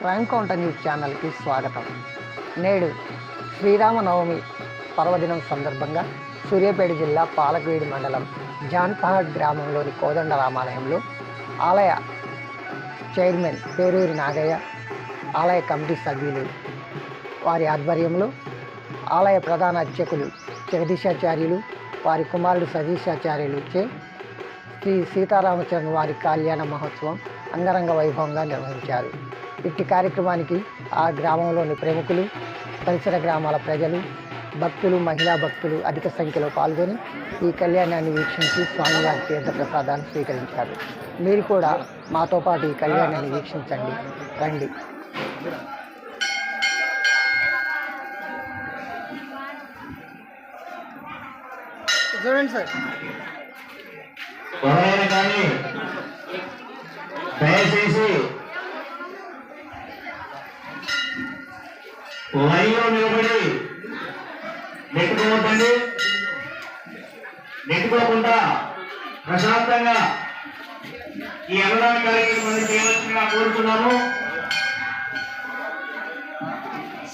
Crime counter news ఛానల్కి స్వాగతం. నేడు శ్రీరామనవమి పర్వదినం సందర్భంగా సూర్యాపేట జిల్లా పాలకవీడి మండలం జాన్పహాడ్ గ్రామంలోని కోదండ రామాలయంలో ఆలయ చైర్మన్ పేరూరి నాగయ్య ఆలయ కమిటీ సభ్యులు వారి ఆధ్వర్యంలో ఆలయ ప్రధాన అర్చకులు జగదీశాచార్యులు వారి కుమారుడు సతీశాచార్యులు చే శ్రీ సీతారామచంద్ర వారి కళ్యాణ మహోత్సవం అంగరంగ వైభవంగా నిర్వహించారు. ఇట్టి కార్యక్రమానికి ఆ గ్రామంలోని ప్రముఖులు పరిసర గ్రామాల ప్రజలు భక్తులు మహిళా భక్తులు అధిక సంఖ్యలో పాల్గొని ఈ కళ్యాణాన్ని వీక్షించి స్వామివారి తీర్థ ప్రసాదాన్ని స్వీకరించారు. మీరు కూడా మాతో పాటు ఈ కళ్యాణాన్ని వీక్షించండి. రండి. చూడండి సార్. దయచేసి లైన్లో నిలబడి నెట్టుకోవద్దండి నెట్టుకోకుండా ప్రశాంతంగా ఈ అన్నదాన కార్యక్రమాన్ని చేయవలసిందిగా కోరుతున్నాము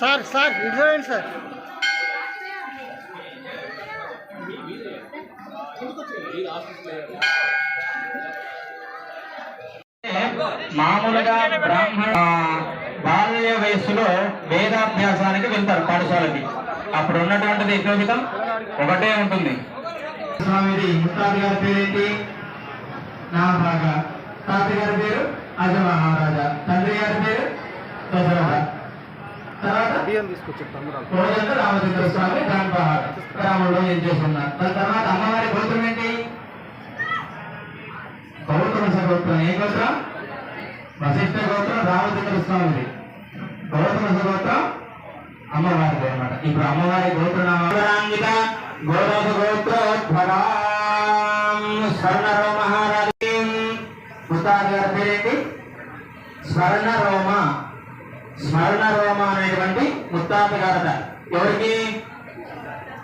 సార్ సార్ ఇది చూడండి సార్. మామూలుగా బ్రాహ్మణ బాల్య వయస్సులో వేదాభ్యాసానికి వెళ్తారు పాఠశాలకి. అప్పుడు ఉన్నటువంటిది ఎక్కువ ఒకటే ఉంటుంది. స్వామిది ముత్తాత గారి పేరేంటి? నామభాగ తాత గారి పేరు? అజ మహారాజా తండ్రి గారి పేరు? దశరథ. తర్వాత? కోదండ రామచంద్ర స్వామి గాన్పహార్ రాముడు ఏం చేస్తున్నారు దాని తర్వాత అమ్మవారి గోత్రం ఏంటి? గౌతమ సగోత్రం ఏ గోత్రం? వశిష్ఠ గోత్రం రామచంద్ర స్వామిది. గౌతమ సగోత్రం అమ్మవారిది అనమాట ఇప్పుడు అమ్మవారి గోత్రనామాంగిత గోదాస గోత్రోద్భవాం స్వర్ణరో మహారాజు. ముత్తాత గారి పేరేంటి? స్వర్ణరోమ. స్వర్ణరోమ అనేటువంటి ముత్తాత గారట ఎవరికి?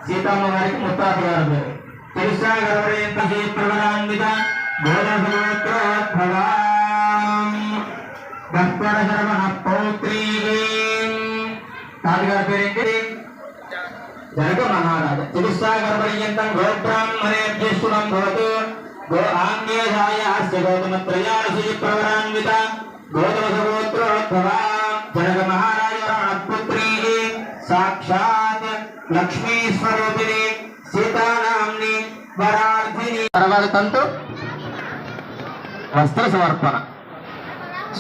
సీతమ్మ గారికి ముత్తాత గారు పేరు తెలుసా గర్భయంత ప్రవరాన్విత గోదసోత్రోద్భవాం దస్వర శరవణ జనక మహారాజ తెలుసా గర్భయంతం గోబ్రాహ్మణేభ్యస్తులం భవతు. గో ఆంగేయాయ అస్య గౌతమత్రయాసి ప్రవరాన్విత. గౌతమ సగోత్రోద్భవా జనక మహారాజ పుత్రీ సాక్షాత్ లక్ష్మీ స్వరూపిణి సీతానాంని వరార్థిని తర్వాత తంతు వస్త్ర సమర్పణ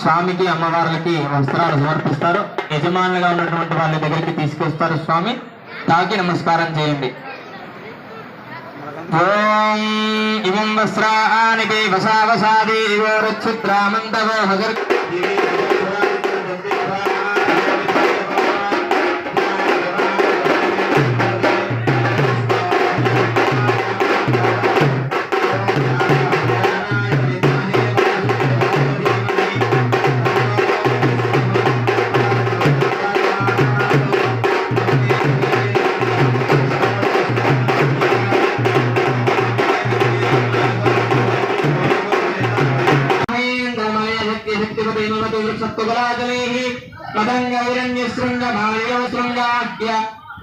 స్వామికి అమ్మవార్లకి వస్త్రాలు సమర్పిస్తారు. యజమానులుగా ఉన్నటువంటి వాళ్ళ దగ్గరికి తీసుకొస్తారు స్వామి. తాకి నమస్కారం చేయండి. ఓం ఇవం వస్త్రాని వసావసాది ఇవోరుచ్ఛుద్రామంతవో హజర్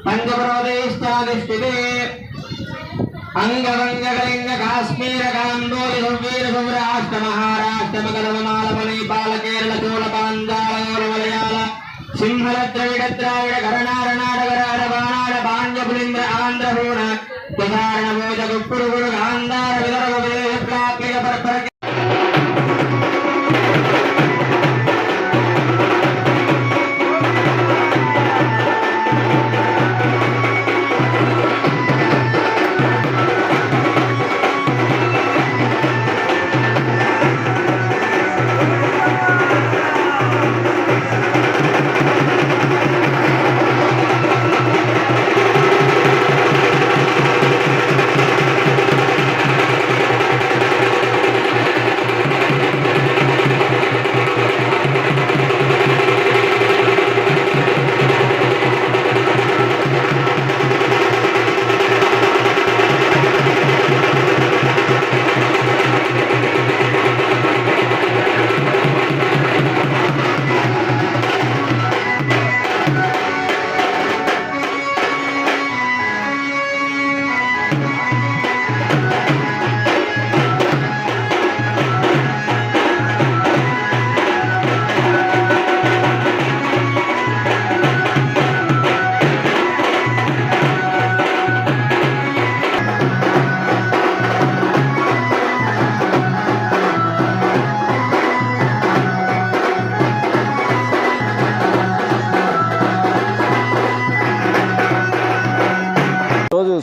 పంచప్రదేశాధిష్ఠితే. అంగవంగకలింగ కాశ్మీర కాంబోలి సంవీర సౌరాష్ట్ర మహారాష్ట్ర మగధమాలమణి పాల కేరళ చోళ పాంజాల మలయాళ ద్రవిడ ద్రావిడ బాణాడ పాండ్య పులింద్ర ఆంధ్ర భోజ గుప్పుడు గాంధార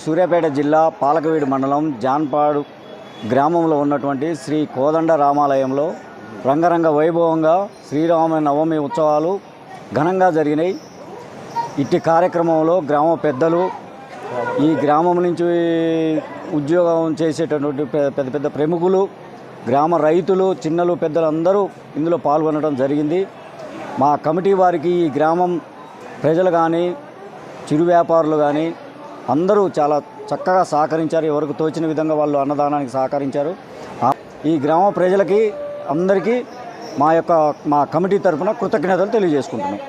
సూర్యాపేట జిల్లా పాలకవీడు మండలం జాన్పాడు గ్రామంలో ఉన్నటువంటి శ్రీ కోదండ రామాలయంలో రంగరంగ వైభవంగా శ్రీరామ నవమి ఉత్సవాలు ఘనంగా జరిగినాయి. ఇట్టి కార్యక్రమంలో గ్రామ పెద్దలు ఈ గ్రామం నుంచి ఉద్యోగం చేసేటటువంటి పెద్ద పెద్ద ప్రముఖులు గ్రామ రైతులు చిన్నలు పెద్దలు అందరూ ఇందులో పాల్గొనడం జరిగింది. మా కమిటీ వారికి ఈ గ్రామం ప్రజలు కానీ చిరు వ్యాపారులు కానీ అందరూ చాలా చక్కగా సహకరించారు. ఎవరికి తోచిన విధంగా వాళ్ళు అన్నదానానికి సహకరించారు. ఈ గ్రామ ప్రజలకి అందరికీ మా యొక్క మా కమిటీ తరఫున కృతజ్ఞతలు తెలియజేసుకుంటున్నాం.